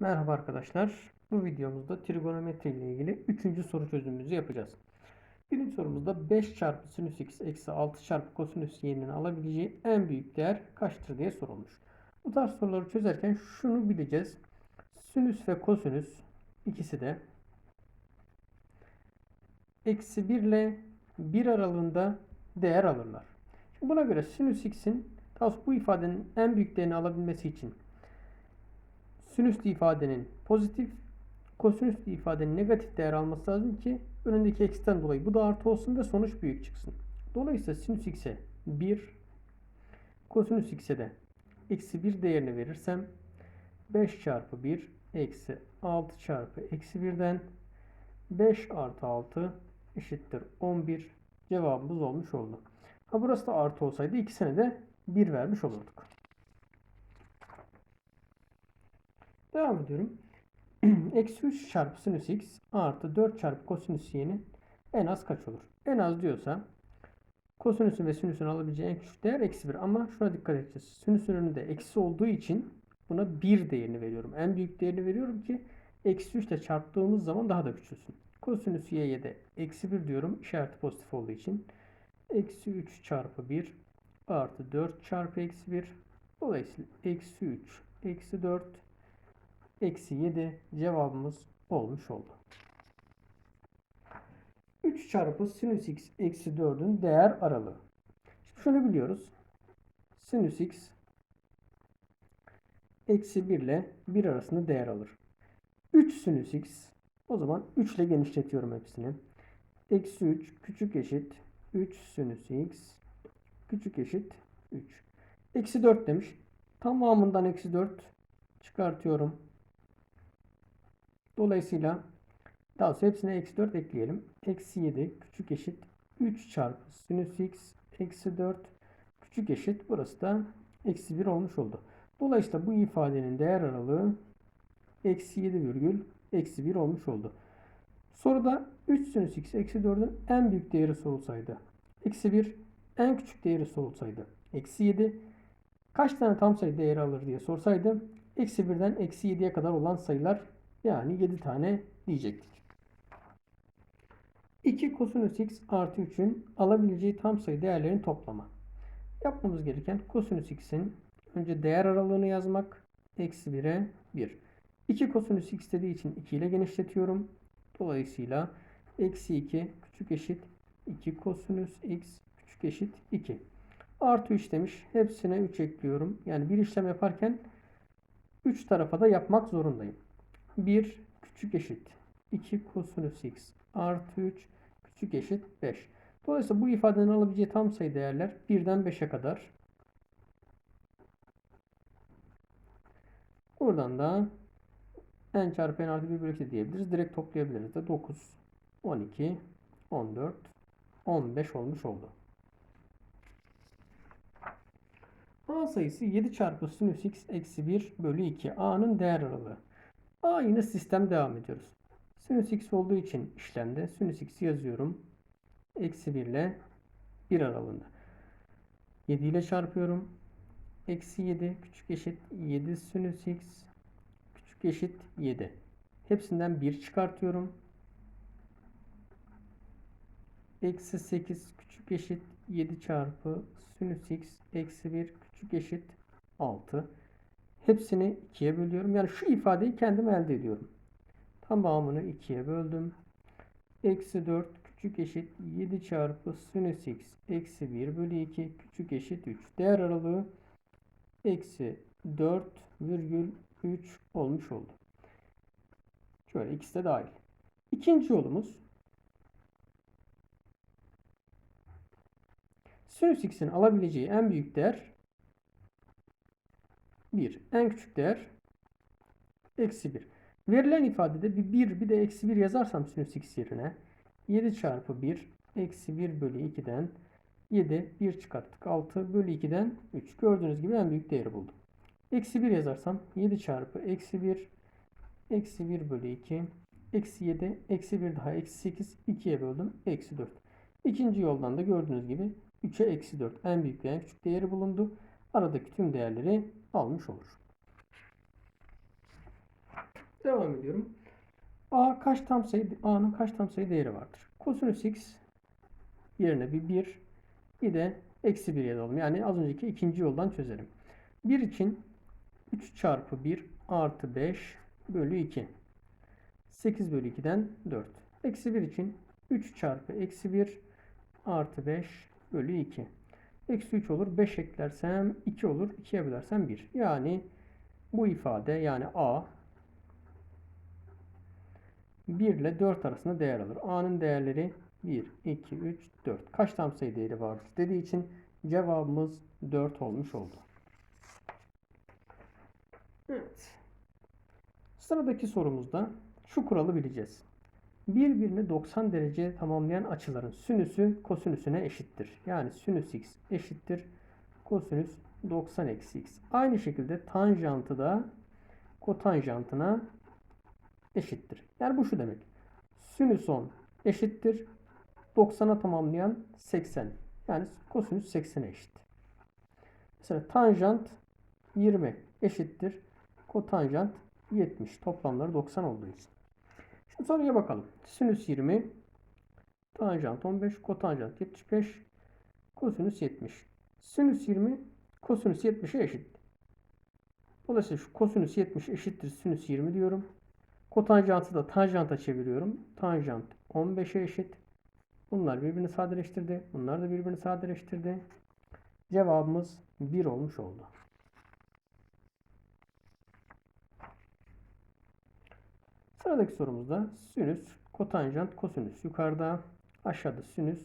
Merhaba arkadaşlar. Bu videomuzda trigonometri ile ilgili 3. soru çözümümüzü yapacağız. Birinci sorumuzda 5 çarpı sinüs x eksi 6 çarpı kosinüs y'nin alabileceği en büyük değer kaçtır diye sorulmuş. Bu tarz soruları çözerken şunu bileceğiz. Sinüs ve kosinüs ikisi de eksi 1 ile 1 aralığında değer alırlar. Şimdi buna göre sinüs x'in bu ifadenin en büyük değerini alabilmesi için sinüslü ifadenin pozitif, kosinüslü ifadenin negatif değer alması lazım ki önündeki eksiden dolayı bu da artı olsun ve sonuç büyük çıksın. Dolayısıyla sinüs x'e 1, kosinüs x'e de eksi 1 değerini verirsem 5 çarpı 1 eksi 6 çarpı eksi 1'den 5 artı 6 eşittir 11 cevabımız olmuş oldu. Ha burası da artı olsaydı ikisine de 1 vermiş olurduk. Devam ediyorum. Eksi 3 çarpı sinüs x artı 4 çarpı kosinüs y'nin en az kaç olur? En az diyorsa kosinüsün ve sinüsün alabileceği en küçük değer eksi 1. Ama şuna dikkat edeceğiz. Sinüsün önünde eksi olduğu için buna 1 değerini veriyorum. En büyük değerini veriyorum ki eksi 3 ile çarptığımız zaman daha da küçülsün. Kosinüs y'ye de eksi 1 diyorum. İşareti pozitif olduğu için. Eksi 3 çarpı 1 artı 4 çarpı eksi 1. Dolayısıyla eksi 3 eksi 4 eksi 7 cevabımız olmuş oldu. 3 çarpı sinüs x eksi 4'ün değer aralığı. Şimdi şunu biliyoruz. Sinüs x eksi 1 ile 1 arasında değer alır. 3 sinüs x o zaman 3 ile genişletiyorum hepsini. Eksi 3 küçük eşit 3 sinüs x küçük eşit 3. Eksi 4 demiş. Tamamından eksi 4 çıkartıyorum. Dolayısıyla daha sonra hepsine eksi 4 ekleyelim. Eksi 7 küçük eşit 3 çarpı sinüs x eksi 4 küçük eşit burası da eksi 1 olmuş oldu. Dolayısıyla bu ifadenin değer aralığı eksi 7 virgül eksi 1 olmuş oldu. Soruda 3 sinüs x eksi 4'ün en büyük değeri sorulsaydı. Eksi 1 en küçük değeri sorulsaydı. Eksi 7 kaç tane tam sayı değeri alır diye sorsaydı. Eksi 1'den eksi 7'ye kadar olan sayılar yani 7 tane diyecektik. 2 kosinüs x artı 3'ün alabileceği tam sayı değerlerin toplamı. Yapmamız gereken kosinüs x'in önce değer aralığını yazmak. Eksi 1'e 1. 2 kosinüs x dediği için 2 ile genişletiyorum. Dolayısıyla eksi 2 küçük eşit 2 kosinüs x küçük eşit 2. Artı 3 demiş. Hepsine 3 ekliyorum. Yani bir işlem yaparken 3 tarafa da yapmak zorundayım. 1 küçük eşit 2 kosinüs x artı 3 küçük eşit 5. Dolayısıyla bu ifadenin alabileceği tam sayı değerler 1'den 5'e kadar. Buradan da n çarpı n artı 1 bölü 2 diyebiliriz. Direkt toplayabiliriz de 9, 12, 14, 15 olmuş oldu. A sayısı 7 çarpı sinüs x eksi 1 bölü 2. A'nın değer aralığı. Aynı sistem devam ediyoruz. Sinüs x olduğu için işlemde sinüs x yazıyorum. Eksi 1 ile 1 aralığında. 7 ile çarpıyorum. Eksi 7 küçük eşit 7 sinüs x küçük eşit 7. Hepsinden 1 çıkartıyorum. Eksi 8 küçük eşit 7 çarpı sinüs x eksi 1 küçük eşit 6. Hepsini 2'ye bölüyorum. Yani şu ifadeyi kendim elde ediyorum. Tamamını 2'ye böldüm. Eksi 4 küçük eşit 7 çarpı sinüs x eksi 1 bölü 2 küçük eşit 3. Değer aralığı eksi 4 virgül 3 olmuş oldu. Şöyle ikisi de dahil. İkinci yolumuz sinüs x'in alabileceği en büyük değer 1. En küçük değer eksi 1. Verilen ifadede bir 1 bir de eksi 1 yazarsam sinüs x yerine 7 çarpı 1 eksi 1 bölü 2'den 7 1 çıkarttık. 6 bölü 2'den 3. Gördüğünüz gibi en büyük değeri buldum. Eksi 1 yazarsam 7 çarpı eksi 1 eksi 1 bölü 2 eksi 7 eksi 1 daha eksi 8 2'ye böldüm. Eksi 4. İkinci yoldan da gördüğünüz gibi 3'e eksi 4 en büyük ve en küçük değeri bulundu. Aradaki tüm değerleri almış olur. Devam ediyorum. A kaç tam sayı A'nın kaç tam sayı değeri vardır? Kosinüs x yerine bir 1 bir de eksi 1 yazalım. Yani az önceki ikinci yoldan çözelim. 1 için 3 çarpı 1 artı 5 bölü 2. 8 bölü 2'den 4. Eksi 1 için 3 çarpı eksi 1 artı 5 bölü 2. Eksi 3 olur. 5 eklersem 2 olur. 2'ye bölersem 1. Yani bu ifade yani A 1 ile 4 arasında değer alır. A'nın değerleri 1, 2, 3, 4. Kaç tam sayı değeri vardır dediği için cevabımız 4 olmuş oldu. Evet. Sıradaki sorumuzda şu kuralı bileceğiz. Birbirini 90 derece tamamlayan açıların sinüsü kosinüsüne eşittir. Yani sinüs x eşittir kosinüs 90 eksi x. Aynı şekilde tanjantı da kotanjantına eşittir. Yani bu şu demek. Sinüs 10 eşittir 90'a tamamlayan 80. Yani kosinüs 80'e eşit. Mesela tanjant 20 eşittir kotanjant 70. Toplamları 90 olduğu için. Şimdi soruya bakalım. Sinüs 20 tanjant 15 kotanjant 75 kosinüs 70. Sinüs 20 kosinüs 70'e eşit. Dolayısıyla şu kosinüs 70 eşittir sinüs 20 diyorum. Kotanjantı da tanjanta çeviriyorum. Tanjant 15'e eşit. Bunlar birbirini sadeleştirdi. Bunlar da birbirini sadeleştirdi. Cevabımız 1 olmuş oldu. Sıradaki sorumuzda sinüs, kotanjant, kosinüs yukarıda, aşağıda sinüs,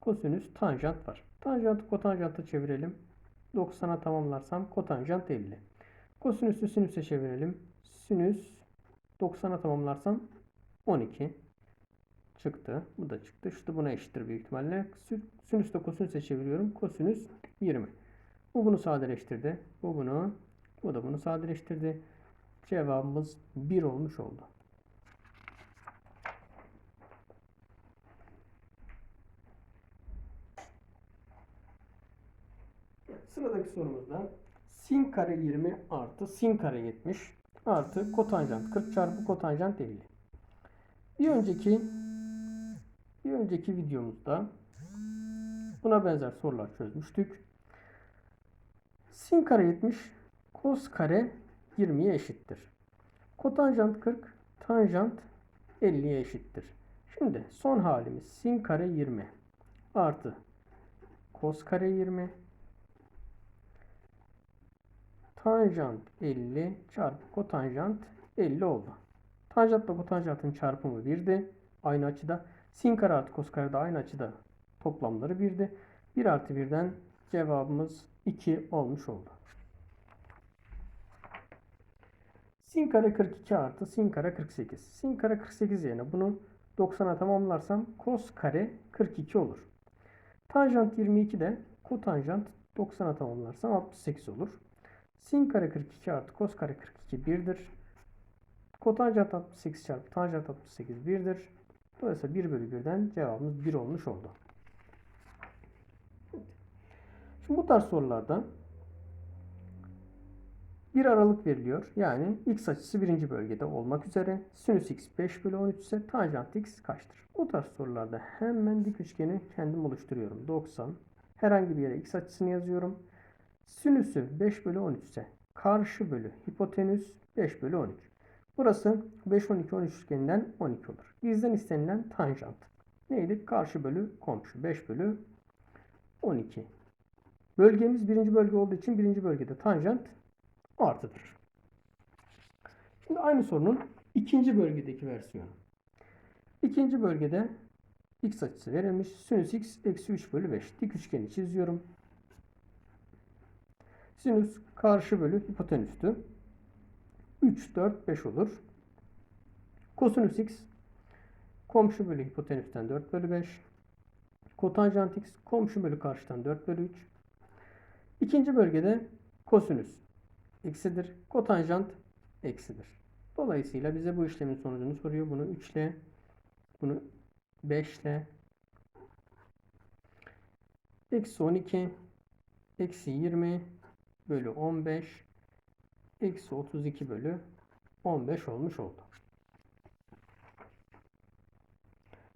kosinüs, tanjant var. Tanjantı kotanjanta çevirelim. 90'a tamamlarsam kotanjant 50. Kosinüsü sinüse çevirelim. Sinüs 90'a tamamlarsam 12 çıktı. Bu da çıktı. Şu da buna eşittir büyük ihtimalle. Sinüs de kosinüse çeviriyorum. Kosinüs 20. Bu bunu sadeleştirdi. Bu bunu. Bu da bunu sadeleştirdi. Cevabımız 1 olmuş oldu. Sıradaki sorumuzda sin kare 20 artı sin kare 70 artı kotanjant 40 çarpı kotanjant 50. Bir önceki bir önceki videomuzda buna benzer sorular çözmüştük. Sin kare 70 kos kare 20'ye eşittir. Kotanjant 40 tanjant 50'ye eşittir. Şimdi son halimiz sin kare 20 artı kos kare 20 tanjant 50 çarpı kotanjant 50 oldu. Tanjantla kotanjantın çarpımı 1'di. Aynı açıda. Sin kare artı kos kare de aynı açıda. Toplamları 1'di. 1 artı 1'den cevabımız 2 olmuş oldu. Sin kare 42 artı sin kare 48. Sin kare 48 yerine bunu 90'a tamamlarsam kos kare 42 olur. Tanjant 22 de kotanjant 90'a tamamlarsam 68 olur. Sin kare 42 artı kos kare 42 1'dir. Kotanjant 68 çarpı tanjant 68 1'dir. Dolayısıyla 1 bölü 1'den cevabımız 1 olmuş oldu. Şimdi bu tarz sorularda bir aralık veriliyor. Yani x açısı birinci bölgede olmak üzere sinüs x 5 bölü 13 ise tanjant x kaçtır? Bu tarz sorularda hemen dik üçgeni kendim oluşturuyorum. 90. Herhangi bir yere x açısını yazıyorum. Sinüsü 5 bölü 13 ise karşı bölü hipotenüs 5 bölü 13. Burası 5, 12, 13 üçgeninden 12 olur. Bizden istenilen tanjant. Neydi? Karşı bölü komşu. 5 bölü 12. Bölgemiz birinci bölge olduğu için birinci bölgede tanjant artıdır. Şimdi aynı sorunun ikinci bölgedeki versiyonu. İkinci bölgede x açısı verilmiş. Sinüs x eksi 3 bölü 5. Dik üçgeni çiziyorum. Sinüs karşı bölü hipotenüstü. 3, 4, 5 olur. Kosinüs x komşu bölü hipotenüsten 4 bölü 5. Kotanjant x komşu bölü karşıdan 4 bölü 3. İkinci bölgede kosinüs eksidir. Kotanjant eksidir. Dolayısıyla bize bu işlemin sonucunu soruyor. Bunu 3 ile bunu 5 ile eksi 12 eksi 20 bölü 15 eksi 32 bölü 15 olmuş oldu.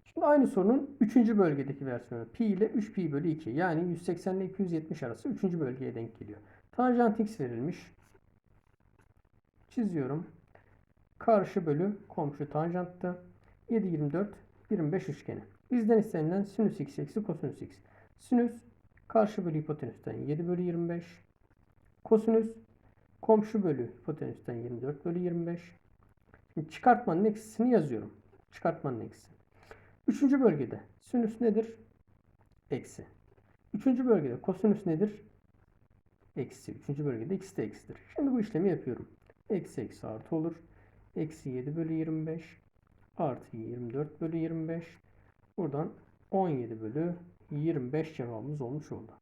Şimdi aynı sorunun 3. bölgedeki versiyonu. Pi ile 3 pi bölü 2 yani 180 ile 270 arası 3. bölgeye denk geliyor. Tanjant x verilmiş. Çiziyorum. Karşı bölü komşu tanjanttı. 7, 24, 25 üçgeni. Bizden istenilen sinüs x eksi kosinüs x. Sinüs karşı bölü hipotenüsten 7 bölü 25. Kosinüs komşu bölü hipotenüsten 24 bölü 25. Şimdi çıkartmanın eksisini yazıyorum. Çıkartmanın eksisi. Üçüncü bölgede sinüs nedir? Eksi. Üçüncü bölgede kosinüs nedir? Eksi. Üçüncü bölgede x de eksidir. Şimdi bu işlemi yapıyorum. Eksi eksi artı olur. Eksi 7 bölü 25 artı 24 bölü 25. Buradan 17 bölü 25 cevabımız olmuş oldu.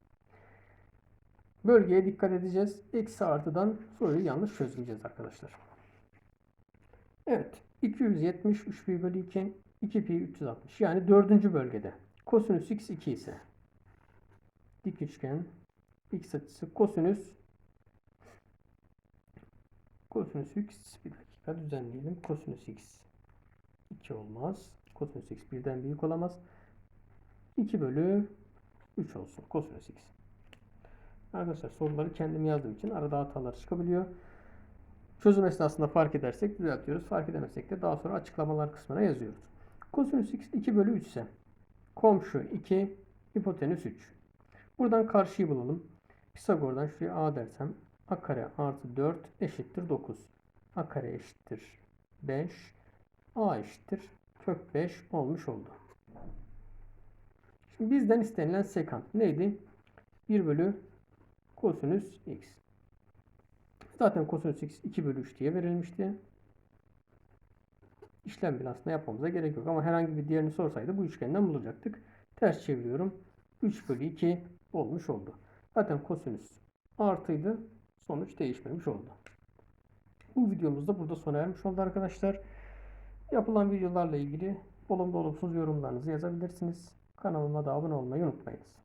Bölgeye dikkat edeceğiz. Eksi artıdan soruyu yanlış çözmeyeceğiz arkadaşlar. Evet. 270 3 pi bölü 2 2 pi 360 yani dördüncü bölgede. Kosinüs x 2 ise dik üçgen x açısı kosinüs kosinüs x bir dakika düzenleyelim. Kosinüs x 2 olmaz. Kosinüs x birden büyük olamaz. 2 bölü 3 olsun. Kosinüs x. Arkadaşlar soruları kendim yazdığım için arada hatalar çıkabiliyor. Çözüm esnasında fark edersek düzeltiyoruz. Fark edemezsek de daha sonra açıklamalar kısmına yazıyoruz. Kosinüs x 2 bölü 3 ise komşu 2 hipotenüs 3. Buradan karşıyı bulalım. Pisagor'dan şuraya a dersem a kare artı 4 eşittir 9. a kare eşittir 5. a eşittir kök 5 olmuş oldu. Şimdi bizden istenilen sekant neydi? 1 bölü kosinüs x. Zaten kosinüs x 2 bölü 3 diye verilmişti. İşlem bilansında yapmamıza gerek yok. Ama herhangi bir diğerini sorsaydı bu üçgenden bulacaktık. Ters çeviriyorum. 3 bölü 2 olmuş oldu. Zaten kosinüs artıydı. Sonuç değişmemiş oldu. Bu videomuz da burada sona ermiş oldu arkadaşlar. Yapılan videolarla ilgili olumlu olumsuz yorumlarınızı yazabilirsiniz. Kanalıma da abone olmayı unutmayınız.